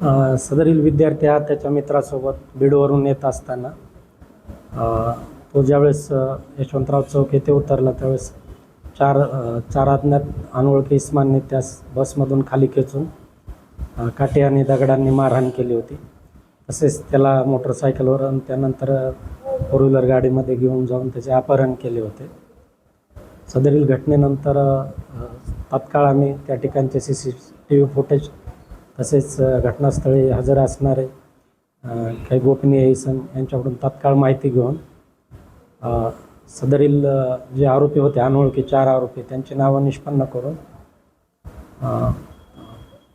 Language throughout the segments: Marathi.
सदरील विद्यार्थी हा त्याच्या मित्रासोबत बीडवरून येत असताना. तो ज्यावेळेस यशवंतराव चौक येथे उतरला त्यावेळेस चार चार अज्ञात अनोळखी इस्मानने त्यास बसमधून खाली खेचून काटे आणि दगडांनी मारहाण केली होती. तसेच त्याला मोटरसायकलवर आणि त्यानंतर फोर व्हीलर गाडीमध्ये घेऊन जाऊन त्याचे अपहरण केले होते. सदरील घटनेनंतर तात्काळ आम्ही त्या ठिकाणचे C C T V footage तसेच घटनास्थळी हजर असणारे काही गोपनीय इसम यांच्याकडून तात्काळ माहिती घेऊन सदरील जे आरोपी होते अनोळखी चार आरोपी त्यांची नावं निष्पन्न करून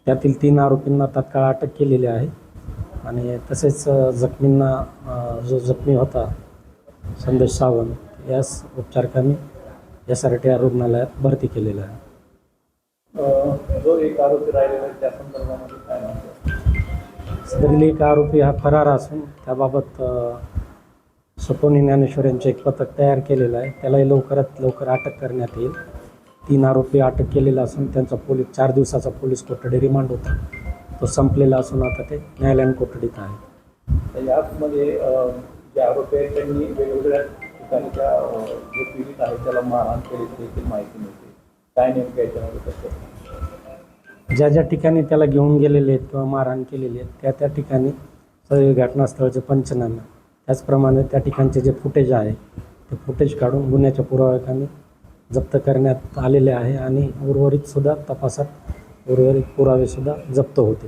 त्यातील तीन आरोपींना तात्काळ अटक केलेली आहे. आणि तसेच जखमींना जो जखमी होता संदेश सावंत यास उपचारकांनी एस आर टी आर रुग्णालयात भरती केलेलं आहे. जो एक आरोपी राहिलेला आहे त्या संदर्भामध्ये काय म्हणतो? सदरील एक आरोपी हा फरार असून त्याबाबत सपोनी ज्ञानेश्वर यांचे एक पथक तयार केलेलं आहे. त्यालाही लवकरात लवकर अटक करण्यात येईल. तीन आरोपी अटक केलेला असून त्यांचा पोलीस चार दिवसाचा पोलीस कोठडी रिमांड होता. तो संपलेला असून आता ते न्यायालयीन कोठडीत आहे. यामध्ये जे आरोपी आहेत त्यांनी वेगवेगळ्या ठिकाणी त्या जे पीडित आहे त्याला मारहाण देखील माहिती मिळते. काय नेमकं याच्यामध्ये कसं ज्या ज्या ठिकाणी त्याला घेऊन गेलेले आहेत किंवा मारहाण केलेली आहेत त्या त्या ठिकाणी सगळे घटनास्थळाचे पंचनामे. त्याचप्रमाणे त्या ठिकाणचे जे फुटेज आहे ते फुटेज काढून गुन्ह्याच्या पुराव्याखाली जप्त करण्यात आलेले आहे आणि उर्वरितसुद्धा तपासात उर्वरित पुरावेसुद्धा जप्त होते